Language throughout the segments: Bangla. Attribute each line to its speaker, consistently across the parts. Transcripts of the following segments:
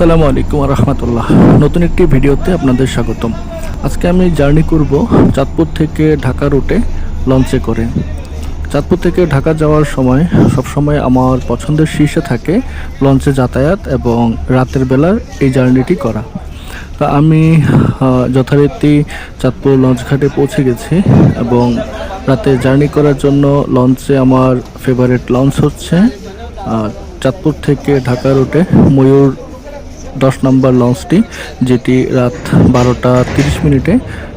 Speaker 1: আসসালামু আলাইকুম রহমতুল্লাহ। নতুন একটি ভিডিওতে আপনাদের স্বাগতম। আজকে আমি জার্নি করব চাঁদপুর থেকে ঢাকা রুটে লঞ্চে করে। চাঁদপুর থেকে ঢাকা যাওয়ার সময় সবসময় আমার পছন্দের শীর্ষে থাকে লঞ্চে যাতায়াত এবং রাতের বেলার এই জার্নিটি করা। তা আমি যথারীতি চাঁদপুর লঞ্চ ঘাটে পৌঁছে গেছি এবং রাতে জার্নি করার জন্য লঞ্চে আমার ফেভারিট লঞ্চ হচ্ছে চাঁদপুর থেকে ঢাকা রুটে ময়ূর দশ নম্বর লঞ্চটি যেটি রাত বারোটা তিরিশ মিনিটে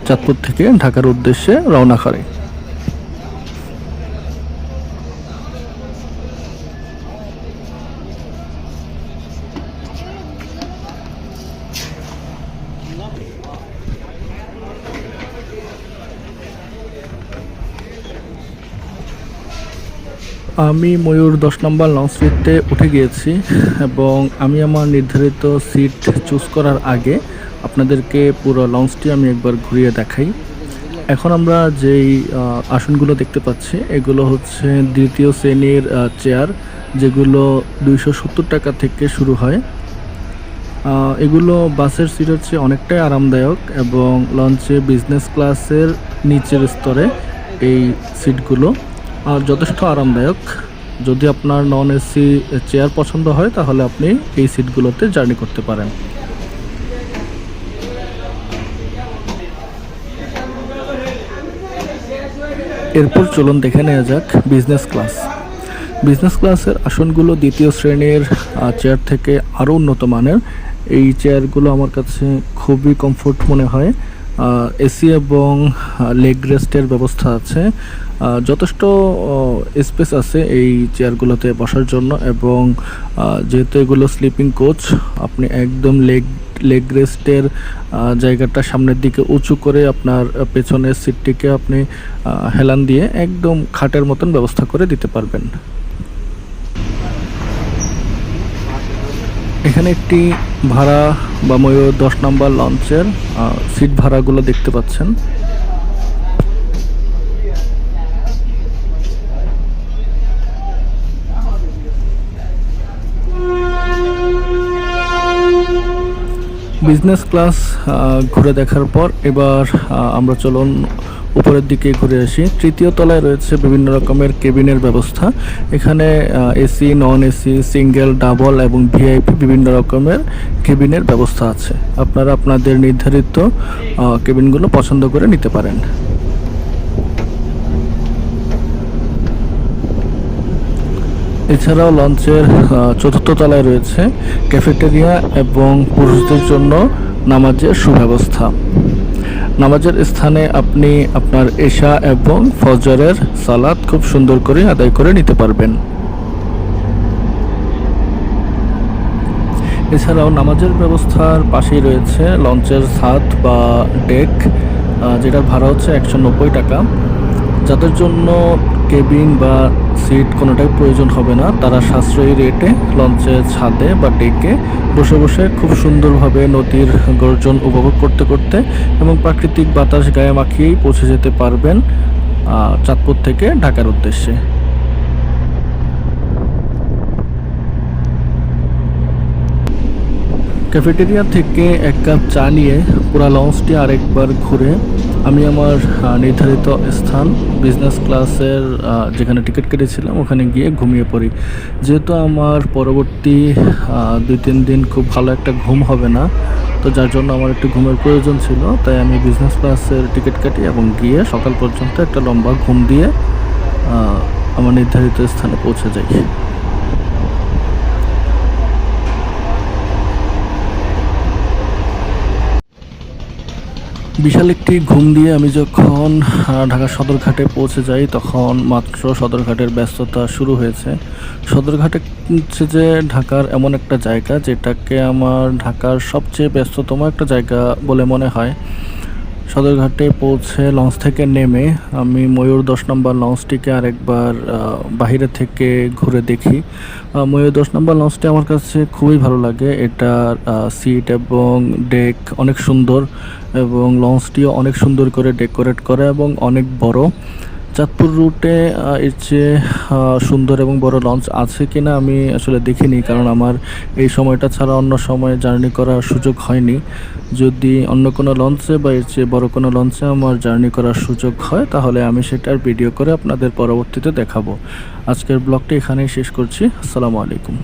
Speaker 1: চাঁদপুর থেকে ঢাকার উদ্দেশ্যে রওনা করে। আমি ময়ূর দশ নম্বর লঞ্চটিতে উঠে গিয়েছি এবং আমি আমার নির্ধারিত সিট চুজ করার আগে আপনাদেরকে পুরো লঞ্চটি আমি একবার ঘুরিয়ে দেখাই। এখন আমরা যেই আসনগুলো দেখতে পাচ্ছি, এগুলো হচ্ছে দ্বিতীয় শ্রেণির চেয়ার যেগুলো দুইশো সত্তর টাকা থেকে শুরু হয়। এগুলো বাসের সিট হচ্ছে অনেকটাই আরামদায়ক এবং লঞ্চে বিজনেস ক্লাসের নিচের স্তরে এই সিটগুলো যথেষ্ট আরামদায়ক। যদি আপনার নন এসি চেয়ার পছন্দ হয়, তাহলে আপনি এই সিটগুলোতে জার্নি করতে পারেন। এরপর চলুন দেখে নেওয়া যাক বিজনেস ক্লাস বিজনেস ক্লাসের আসনগুলো দ্বিতীয় শ্রেণির চেয়ার থেকে আরও উন্নত মানের। এই চেয়ারগুলো আমার কাছে খুবই কমফোর্ট মনে হয়। এসি এবং লেগ রেস্টের ব্যবস্থা আছে। যথেষ্ট স্পেস আছে এই চেয়ারগুলোতে বসার জন্য এবং যেহেতু এগুলো স্লিপিং কোচ আপনি একদম লেগ লেগ রেস্টের জায়গাটা সামনের দিকে উঁচু করে আপনার পেছনের সিটটিকে আপনি হেলান দিয়ে একদম খাটের মতন ব্যবস্থা করে দিতে পারবেন। এখানে একটি ভাড়া বা ময়ূর দশ নম্বর লঞ্চের সিট ভাড়াগুলো দেখতে পাচ্ছেন। বিজনেস ক্লাস ঘুরে দেখার পর এবার আমরা চলুন উপরের দিকে ঘুরে আসি। তৃতীয় তলায় রয়েছে বিভিন্ন রকমের কেবিনের ব্যবস্থা। এখানে AC non AC single, double এবং ভিআইপি বিভিন্ন রকমের কেবিনের ব্যবস্থা আছে। আপনারা আপনাদের নির্ধারিত কেবিনগুলো পছন্দ করে নিতে পারেন। এছাড়াও লঞ্চের চতুর্থ তলায় রয়েছে ক্যাফেটেরিয়া এবং পুরুষদের জন্য নামাজের সুব্যবস্থা। নামাজের স্থানে আপনি আপনার এশা এবং ফজরের সালাদ খুব সুন্দর করে আদায় করে নিতে পারবেন। এছাড়াও নামাজের ব্যবস্থার পাশেই রয়েছে লঞ্চের ছাদ বা ডেক যেটার ভাড়া হচ্ছে একশো নব্বই টাকা। যাদের জন্য কেবিন বা সিট কোনোটাই প্রয়োজন হবে না। তারা সাশ্রয়ী রেটে লঞ্চের ছাদে বা ডেকে বসে বসে খুব সুন্দরভাবে নদীর গর্জন উপভোগ করতে করতে এবং প্রাকৃতিক বাতাস গায়ে মাখিয়েই পৌঁছে যেতে পারবেন চাঁদপুর থেকে ঢাকার উদ্দেশ্যে। ক্যাফেটেরিয়া থেকে এক কাপ চা নিয়ে পুরা লঞ্চটি আরেকবার ঘুরে আমি আমার নির্ধারিত স্থান বিজনেস ক্লাসের যেখানে টিকিট কেটেছিলাম, ওখানে গিয়ে ঘুমিয়ে পড়ি। যেহেতু আমার পরবর্তী দুই তিন দিন খুব ভালো একটা ঘুম হবে না, তো যার জন্য আমার একটু ঘুমের প্রয়োজন ছিল, তাই আমি বিজনেস ক্লাসের টিকিট কাটি এবং গিয়ে সকাল পর্যন্ত একটা লম্বা ঘুম দিয়ে আমার নির্ধারিত স্থানে পৌঁছে যাই। বিশাল একটি ঘুম দিয়ে আমি যখন ঢাকা সদরঘাটে পৌঁছে যাই, তখন মাত্র সদরঘাটের ব্যস্ততা শুরু হয়েছে। সদরঘাটে হচ্ছে যে ঢাকার এমন একটা জায়গা, যেটাকে আমার ঢাকার সবচেয়ে ব্যস্ততম একটা জায়গা বলে মনে হয়। সদরঘাটে পৌঁছে লঞ্চ থেকে নেমে আমি ময়ূর দশ নম্বর লঞ্চটিকে আরেকবার বাহিরে থেকে ঘুরে দেখি। ময়ূর দশ নম্বর লঞ্চটি আমার কাছে খুবই ভালো লাগে। এটার সিট এবং ডেক অনেক সুন্দর এবং লঞ্চটিও অনেক সুন্দর করে ডেকোরেট করা এবং অনেক বড়। চাঁদপুর রুটে এর চেয়ে সুন্দর এবং বড় লঞ্চ আছে কিনা আমি আসলে দেখিনি, কারণ আমার এই সময়টা ছাড়া অন্য সময় জার্নি করার সুযোগ হয়নি। যদি অন্য কোনো লঞ্চে বা এর চেয়ে বড় কোনো লঞ্চে আমার জার্নি করার সুযোগ হয়, তাহলে আমি সেটার ভিডিও করে আপনাদের পরবর্তীতে দেখাবো। আজকের ব্লগটি এখানেই শেষ করছি, আসসালামু আলাইকুম।